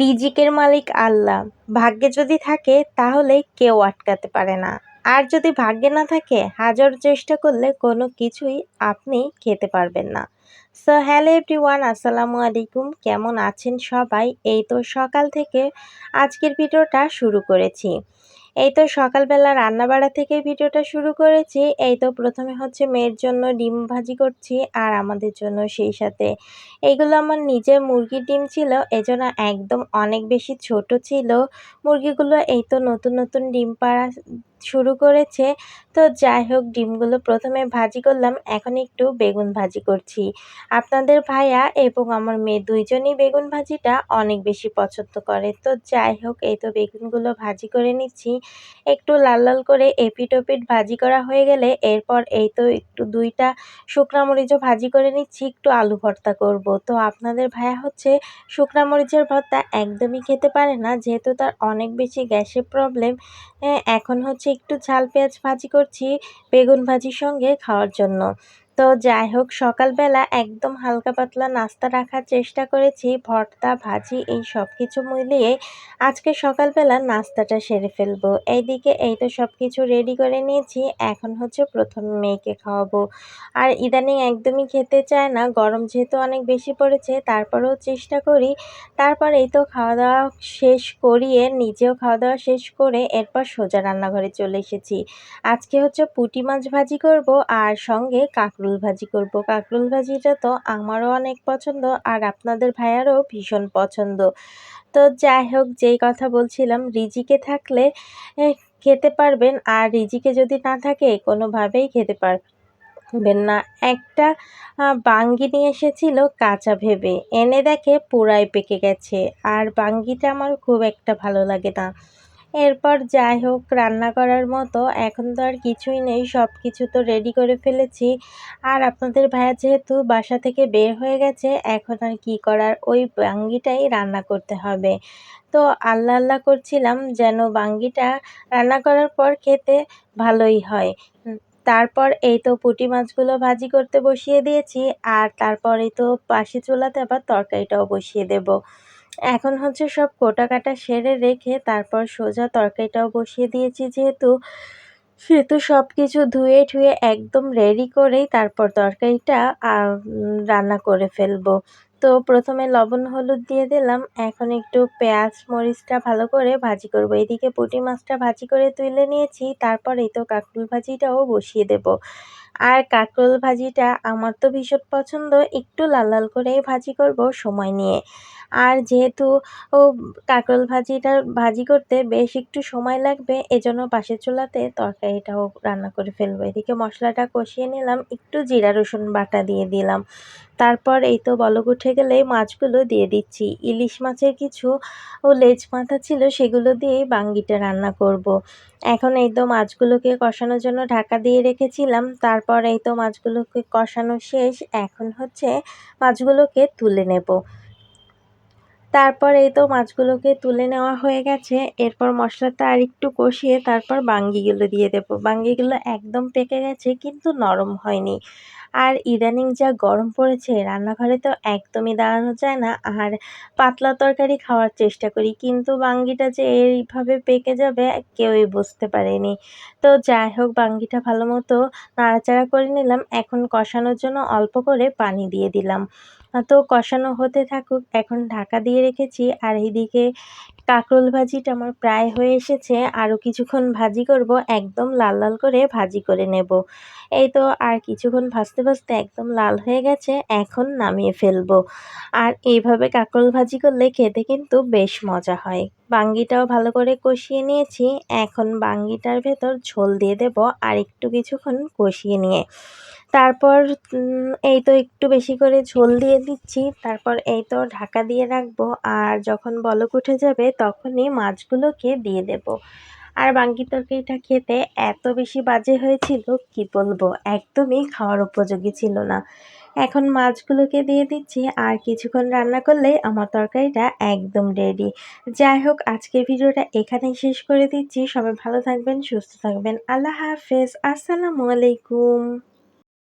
রিজিকের মালিক আল্লাহ। ভাগ্যে যদি থাকে, তাহলে কেউ আটকাতে পারে না। আর যদি ভাগ্যে না থাকে, হাজার চেষ্টা করলে কোনো কিছুই আপনি খেতে পারবেন না। সো হ্যালো এভরিওয়ান আসসালামু আলাইকুম। কেমন আছেন সবাই? এই তো সকাল থেকে আজকের ভিডিওটা শুরু করেছি। এই তো সকালবেলা রান্নাবাড়া থেকে ভিডিওটা শুরু করেছি। এই তো প্রথমে হচ্ছে মেয়ের জন্য ডিম ভাজি করছি আর আমাদের জন্য সেই সাথে। এইগুলো আমার নিজের মুরগির ডিম ছিল, এজন্য একদম অনেক বেশি ছোট ছিল। মুরগিগুলো এই তো নতুন নতুন ডিম পাড়া শুরু করেছে। তো যাই হোক, ডিমগুলো প্রথমে ভাজি করলাম। এখন একটু বেগুন ভাজি করছি। আপনাদের ভাইয়া এবং আমার মেয়ে দুইজনই বেগুন ভাজিটা অনেক বেশি পছন্দ করে। তো যাই হোক, এই তো বেগুনগুলো ভাজি করে নিচ্ছি। একটু লাল লাল করে এপিট ওপিট ভাজি করা হয়ে গেলে এরপর এই তো একটু দুইটা শুকনা মরিচও ভাজি করে নিচ্ছি। একটু আলু ভর্তা করব। তো আপনাদের ভাইয়া হচ্ছে শুকনা মরিচের ভর্তা একদমই খেতে পারে না, যেহেতু তার অনেক বেশি গ্যাসের প্রবলেম। এখন হচ্ছে একটু ঝাল পেঁয়াজ ভাজি করছি বেগুন ভাজির সঙ্গে খাওয়ার জন্য। তো যাই হোক, সকালবেলা একদম হালকা পাতলা নাস্তা রাখার চেষ্টা করেছি, ভর্তা, ভাজি, এই সব কিছু মিলিয়ে আজকে সকালবেলা নাস্তাটা সেরে ফেলব। এইদিকে এই তো সব কিছু রেডি করে নিয়েছি, এখন হচ্ছে প্রথমে মেয়েকে খাওয়াবো। আর ইদানিং একদমই খেতে চায় না, গরম যেহেতু অনেক বেশি পড়েছে, তারপরেও চেষ্টা করি। তারপর এই তো খাওয়া দাওয়া শেষ করিয়ে, নিজেও খাওয়া দাওয়া শেষ করে এরপর সোজা রান্নাঘরে চলে এসেছি। আজকে হচ্ছে পুঁটি মাছ ভাজি করব, আর সঙ্গে কাঁকরুল ভাজি করব। কাঁকরুল ভাজিটা তো আমারও অনেক পছন্দ আর আপনাদের ভাইয়ারও ভীষণ পছন্দ। তো যাই হোক, যেই কথা বলছিলাম, রিজিকে থাকলে খেতে পারবেন আর রিজিকে যদি না থাকে, কোনোভাবেই খেতে পারবেন না। একটা বাঙ্গি নিয়ে এসেছিল কাঁচা ভেবে। এনে দেখে পুরাই পেকে গেছে। আর বাঙ্গিটা আমার খুব একটা ভালো লাগে না। এরপর যাই হোক, রান্না করার মতো এখন তো আর কিছুই নেই সব কিছু তো রেডি করে ফেলেছি। আর আপনাদের ভাইয়া যেহেতু বাসা থেকে বের হয়ে গেছে, এখন আর কি করার? ওই বাঙ্গিটাই রান্না করতে হবে। তো আল্লাহ আল্লাহ করছিলাম যেন বাঙ্গিটা রান্না করার পর খেতে ভালোই হয়। তারপর এই তো পুঁটি মাছগুলো ভাজি করতে বসিয়ে দিয়েছি, আর তারপর তো পাশে চুলাতে আবার তরকারিটাও বসিয়ে দেব। এখন হচ্ছে সব কোটা কাটা সেরে রেখে তারপর সোজা তরকারিটাও বসিয়ে দিয়েছি যেহেতু। সেহেতু সব কিছু ধুয়ে ঠুয়ে একদম রেডি করেই তারপর তরকারিটা রান্না করে ফেলব। তো প্রথমে লবণ হলুদ দিয়ে দিলাম। এখন একটু পেঁয়াজ মরিচটা ভালো করে ভাজি করব। এদিকে পুঁটি মাছটা ভাজি করে তুলে নিয়েছি। তারপর এই তো কাঁকরুল ভাজিটাও বসিয়ে দেব। আর কাঁকরোল ভাজিটা আমার তো ভীষণ পছন্দ। একটু লাল লাল করেই ভাজি করব সময় নিয়ে। আর যেহেতু ও কাঁকরোল ভাজিটা ভাজি করতে বেশ একটু সময় লাগবে, এজন্য পাশের চুলাতে তরকারিটাও রান্না করে ফেলব। এদিকে মশলাটা কষিয়ে নিলাম, একটু জিরা, রসুন বাটা দিয়ে দিলাম। তারপর এই তো বলক উঠে গেলে মাছগুলো দিয়ে দিচ্ছি। ইলিশ মাছের কিছু ও লেজ মাথা ছিল, সেগুলো দিয়েই বাঙ্গিটা রান্না করব। এখন এই তো মাছগুলোকে কষানোর জন্য ঢাকা দিয়ে রেখেছিলাম। তারপর এই তো মাছগুলোকে কষানো শেষ। এখন হচ্ছে মাছগুলোকে তুলে নেব। তারপর এই তো মাছগুলোকে তুলে নেওয়া হয়ে গেছে। এরপর মশলাটা আর একটু কষিয়ে তারপর বাঙ্গিগুলো দিয়ে দেবো। বাঙ্গিগুলো একদম পেকে গেছে, কিন্তু নরম হয়নি। আর ইদানিং যা গরম পড়েছে, রান্নাঘরে তো একদমই দাঁড়ানো যায় না। আর পাতলা তরকারি খাওয়ার চেষ্টা করি, কিন্তু বাঙ্গিটা যে এইভাবে পেকে যাবে কেউই বুঝতে পারেনি। তো যাই হোক, বাঙ্গিটা ভালো মতো নাড়াচাড়া করে নিলাম। এখন কষানোর জন্য অল্প করে পানি দিয়ে দিলাম। তো কষানো হতে থাকুক, এখন ঢাকা দিয়ে রেখেছি। আর এইদিকে কাঁকরোল ভাজিটা আমার প্রায় হয়ে এসেছে, আরও কিছুক্ষণ ভাজি করব, একদম লাল লাল করে ভাজি করে নেব। এই তো আর কিছুক্ষণ ভাজতে ভাজতে একদম লাল হয়ে গেছে, এখন নামিয়ে ফেলব। আর এইভাবে কাঁকরোল ভাজি করলে খেতে কিন্তু বেশ মজা হয়। বাঙ্গিটাও ভালো করে কষিয়ে নিয়েছি, এখন বাঙ্গিটার ভেতর ঝোল দিয়ে দেব আর একটু কিছুক্ষণ কষিয়ে নিয়ে। তারপর এই তো একটু বেশি করে ঝোল দিয়ে দিচ্ছি। তারপর এই তো ঢাকা দিয়ে রাখব। আর যখন বলক উঠে যাবে, তখনই মাছগুলোকে দিয়ে দেব। আর বাঙ্গি তরকারিটা খেতে এত বেশি বাজে হয়েছিল, কি বলব? একদমই খাওয়ার উপযোগী ছিল না। এখন মাছগুলোকে দিয়ে দিচ্ছি। আর কিছুক্ষণ রান্না করলে আমার তরকারিটা একদম রেডি যাই হোক, আজকের ভিডিওটা এখানেই শেষ করে দিচ্ছি। সবাই ভালো থাকবেন, সুস্থ থাকবেন। আল্লাহ হাফেজ। আসসালামু আলাইকুম।